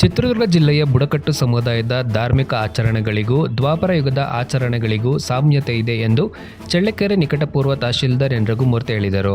ಚಿತ್ರದುರ್ಗ ಜಿಲ್ಲೆಯ ಬುಡಕಟ್ಟು ಸಮುದಾಯದ ಧಾರ್ಮಿಕ ಆಚರಣೆಗಳಿಗೂ ದ್ವಾಪರ ಯುಗದ ಆಚರಣೆಗಳಿಗೂ ಸಾಮ್ಯತೆ ಇದೆ ಎಂದು ಚಳ್ಳಕೆರೆ ನಿಕಟಪೂರ್ವ ತಹಶೀಲ್ದಾರ್ ಎನ್ ರಘುಮೂರ್ತಿ ಹೇಳಿದರು.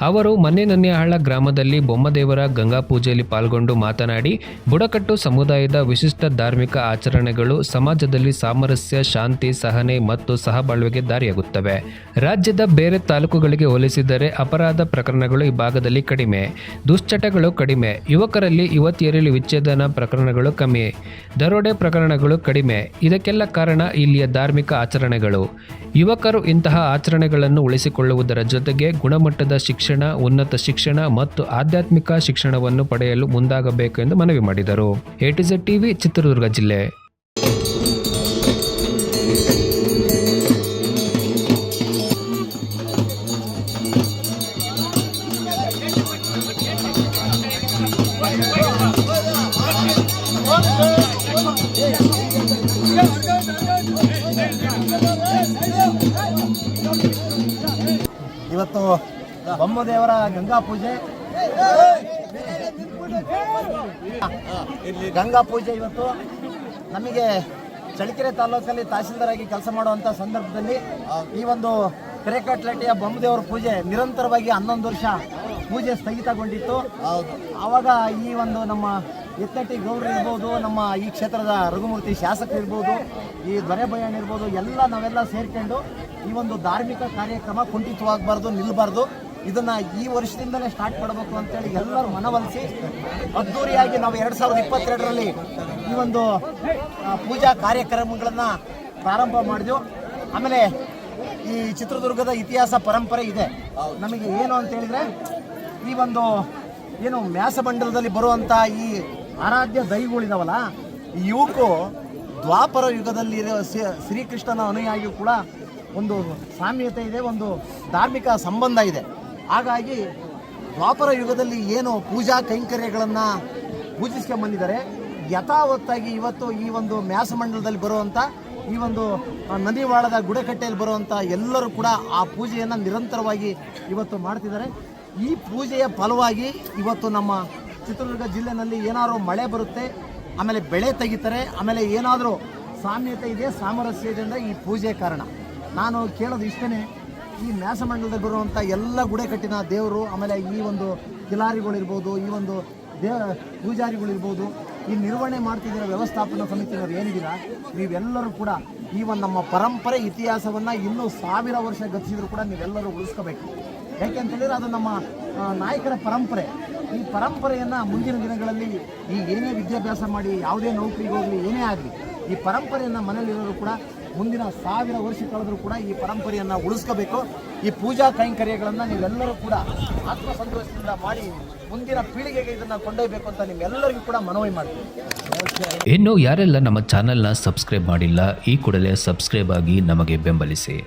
ಅವರು ಮನ್ನೆನನ್ಯಹಳ್ಳ ಗ್ರಾಮದಲ್ಲಿ ಬೊಮ್ಮದೇವರ ಗಂಗಾ ಪೂಜೆಯಲ್ಲಿ ಪಾಲ್ಗೊಂಡು ಮಾತನಾಡಿ, ಬುಡಕಟ್ಟು ಸಮುದಾಯದ ವಿಶಿಷ್ಟ ಧಾರ್ಮಿಕ ಆಚರಣೆಗಳು ಸಮಾಜದಲ್ಲಿ ಸಾಮರಸ್ಯ, ಶಾಂತಿ, ಸಹನೆ ಮತ್ತು ಸಹಬಾಳ್ವೆಗೆ ದಾರಿಯಾಗುತ್ತವೆ. ರಾಜ್ಯದ ಬೇರೆ ತಾಲೂಕುಗಳಿಗೆ ಹೋಲಿಸಿದರೆ ಅಪರಾಧ ಪ್ರಕರಣಗಳು ಈ ಭಾಗದಲ್ಲಿ ಕಡಿಮೆ, ದುಶ್ಚಟಗಳು ಕಡಿಮೆ. ಯುವಕರಲ್ಲಿ ಯುವತಿಯರಲ್ಲಿ ವಿಚ್ಛೇದನ ಪ್ರಕರಣಗಳು ಕಮ್ಮಿ. ದರೋಡೆ ಪ್ರಕರಣಗಳು ಕಡಿಮೆ. ಇದಕ್ಕೆಲ್ಲ ಕಾರಣ ಇಲ್ಲಿಯ ಧಾರ್ಮಿಕ ಆಚರಣೆಗಳು. ಯುವಕರು ಇಂತಹ ಆಚರಣೆಗಳನ್ನು ಉಳಿಸಿಕೊಳ್ಳುವುದರ ಜೊತೆಗೆ ಗುಣಮಟ್ಟದ ಶಿಕ್ಷಣ, ಉನ್ನತ ಶಿಕ್ಷಣ ಮತ್ತು ಆಧ್ಯಾತ್ಮಿಕ ಶಿಕ್ಷಣವನ್ನು ಪಡೆಯಲು ಮುಂದಾಗಬೇಕು ಎಂದು ಮನವಿ ಮಾಡಿದರು. A T Z TV, Chitradurga ಜಿಲ್ಲೆ. ಇವತ್ತು ಬೊಮ್ಮದೇವರ ಗಂಗಾ ಪೂಜೆ. ಗಂಗಾ ಪೂಜೆ ಇವತ್ತು. ನಮಗೆ ಚಳ್ಳಕೆರೆ ತಾಲೂಕಲ್ಲಿ ತಹಸೀಲ್ದಾರ್ ಆಗಿ ಕೆಲಸ ಮಾಡುವಂಥ ಸಂದರ್ಭದಲ್ಲಿ ಈ ಒಂದು ಕೆರೆಕಟ್ಲಟ್ಟಿಯ ಬೊಮ್ಮದೇವರ ಪೂಜೆ ನಿರಂತರವಾಗಿ ಹನ್ನೊಂದು ವರ್ಷ ಪೂಜೆ ಸ್ಥಗಿತಗೊಂಡಿತ್ತು. ಆವಾಗ ಈ ಒಂದು ನಮ್ಮ ಎತ್ತಟ್ಟಿ ಗೌಡ್ರು ಇರ್ಬೋದು ನಮ್ಮ ಈ ಕ್ಷೇತ್ರದ ರಘುಮೂರ್ತಿ ಶಾಸಕರು ಇರ್ಬೋದು ಈ ದೊರೆ ಬಯ್ಯಣ್ಣ ಇರ್ಬೋದು ಎಲ್ಲ ನಾವೆಲ್ಲ ಸೇರ್ಕೊಂಡು ಈ ಒಂದು ಧಾರ್ಮಿಕ ಕಾರ್ಯಕ್ರಮ ಕುಂಠಿತವಾಗಬಾರ್ದು ನಿಲ್ಲಬಾರ್ದು ಇದನ್ನ ಈ ವರ್ಷದಿಂದಲೇ ಸ್ಟಾರ್ಟ್ ಮಾಡಬೇಕು ಅಂತೇಳಿ ಎಲ್ಲರೂ ಮನವೊಲಿಸಿ ಅದ್ದೂರಿಯಾಗಿ ನಾವು ಎರಡು ಸಾವಿರದ ಇಪ್ಪತ್ತೆರಡರಲ್ಲಿ ಈ ಒಂದು ಪೂಜಾ ಕಾರ್ಯಕ್ರಮಗಳನ್ನು ಪ್ರಾರಂಭ ಮಾಡಿದೆವು. ಆಮೇಲೆ ಈ ಚಿತ್ರದುರ್ಗದ ಇತಿಹಾಸ ಪರಂಪರೆ ಇದೆ. ನಮಗೆ ಏನು ಅಂತ ಹೇಳಿದ್ರೆ, ಈ ಒಂದು ಏನು ಮ್ಯಾಸಮಂಡಲದಲ್ಲಿ ಬರುವಂತ ಈ ಆರಾಧ್ಯ ದೈವಗಳಿದಾವಲ್ಲ ಇವಕ್ಕೂ ದ್ವಾಪರ ಯುಗದಲ್ಲಿ ಶ್ರೀಕೃಷ್ಣನ ಅನುಯಾಯಿಯು ಕೂಡ ಒಂದು ಸಾಮ್ಯತೆ ಇದೆ, ಒಂದು ಧಾರ್ಮಿಕ ಸಂಬಂಧ ಇದೆ. ಹಾಗಾಗಿ ದ್ವಾಪರ ಯುಗದಲ್ಲಿ ಏನು ಪೂಜಾ ಕೈಂಕರ್ಯಗಳನ್ನು ಪೂಜಿಸ್ಕೊಂಬಂದಿದ್ದಾರೆ, ಯಥಾವತ್ತಾಗಿ ಇವತ್ತು ಈ ಒಂದು ಮ್ಯಾಸಮಂಡಲದಲ್ಲಿ ಬರುವಂಥ ಈ ಒಂದು ನದಿವಾಳದ ಗುಡಕಟ್ಟೆಯಲ್ಲಿ ಬರುವಂಥ ಎಲ್ಲರೂ ಕೂಡ ಆ ಪೂಜೆಯನ್ನು ನಿರಂತರವಾಗಿ ಇವತ್ತು ಮಾಡ್ತಿದ್ದಾರೆ. ಈ ಪೂಜೆಯ ಫಲವಾಗಿ ಇವತ್ತು ನಮ್ಮ ಚಿತ್ರದುರ್ಗ ಜಿಲ್ಲೆನಲ್ಲಿ ಏನಾದರೂ ಮಳೆ ಬರುತ್ತೆ, ಆಮೇಲೆ ಬೆಳೆ ತೆಗಿತಾರೆ, ಆಮೇಲೆ ಏನಾದರೂ ಸಾಮ್ಯತೆ ಇದೆ ಸಾಮರಸ್ಯದಿಂದ ಈ ಪೂಜೆ ಕಾರಣ. ನಾನು ಕೇಳೋದು ಇಷ್ಟೇ ಈ ಮ್ಯಾಸಮಂಡಲದಲ್ಲಿ ಬರುವಂಥ ಎಲ್ಲ ಗುಡೆಕಟ್ಟಿನ ದೇವರು, ಆಮೇಲೆ ಈ ಒಂದು ಕಿಲಾರಿಗಳಿರ್ಬೋದು ಈ ಒಂದು ದೇ ಪೂಜಾರಿಗಳಿರ್ಬೋದು ಈ ನಿರ್ವಹಣೆ ಮಾಡ್ತಿದ್ದೀರ ವ್ಯವಸ್ಥಾಪನಾ ಸಮಿತಿಯವರು ಏನಿದ್ದೀರಾ, ನೀವೆಲ್ಲರೂ ಕೂಡ ಈ ಒಂದು ನಮ್ಮ ಪರಂಪರೆ ಇತಿಹಾಸವನ್ನು ಇನ್ನೂ ಸಾವಿರ ವರ್ಷ ಗತಿಸಿದ್ರು ಕೂಡ ನೀವೆಲ್ಲರೂ ಉಳಿಸ್ಕೋಬೇಕು. ಯಾಕೆ ಅಂತೇಳಿದ್ರೆ ಅದು ನಮ್ಮ ನಾಯಕರ ಪರಂಪರೆ. ಈ ಪರಂಪರೆಯನ್ನು ಮುಂದಿನ ದಿನಗಳಲ್ಲಿ ಈ ಏನೇ ವಿದ್ಯಾಭ್ಯಾಸ ಮಾಡಿ, ಯಾವುದೇ ನೌಕರಿಗೆ ಹೋಗಲಿ, ಏನೇ ಆಗಲಿ, ಈ ಪರಂಪರೆಯನ್ನು ಮನೇಲಿರೋರು ಕೂಡ ಮುಂದಿನ ಸಾವಿರ ವರ್ಷ ಕಳೆದರೂ ಕೂಡ ಈ ಪರಂಪರೆಯನ್ನು ಉಳಿಸ್ಕೋಬೇಕು. ಈ ಪೂಜಾ ಕೈಂಕರ್ಯಗಳನ್ನು ನೀವೆಲ್ಲರೂ ಕೂಡ ಆತ್ಮಸಂತೋಷದಿಂದ ಮಾಡಿ ಮುಂದಿನ ಪೀಳಿಗೆಗೆ ಇದನ್ನು ಕೊಂಡೊಯ್ಯಬೇಕು ಅಂತ ನಿಮ್ಮೆಲ್ಲರಿಗೂ ಕೂಡ ಮನವಿ ಮಾಡ್ತೀನಿ. ಇನ್ನು ಯಾರೆಲ್ಲ ನಮ್ಮ ಚಾನೆಲ್ನ ಸಬ್ಸ್ಕ್ರೈಬ್ ಮಾಡಿಲ್ಲ, ಈ ಕೂಡಲೇ ಸಬ್ಸ್ಕ್ರೈಬ್ ಆಗಿ ನಮಗೆ ಬೆಂಬಲಿಸಿ.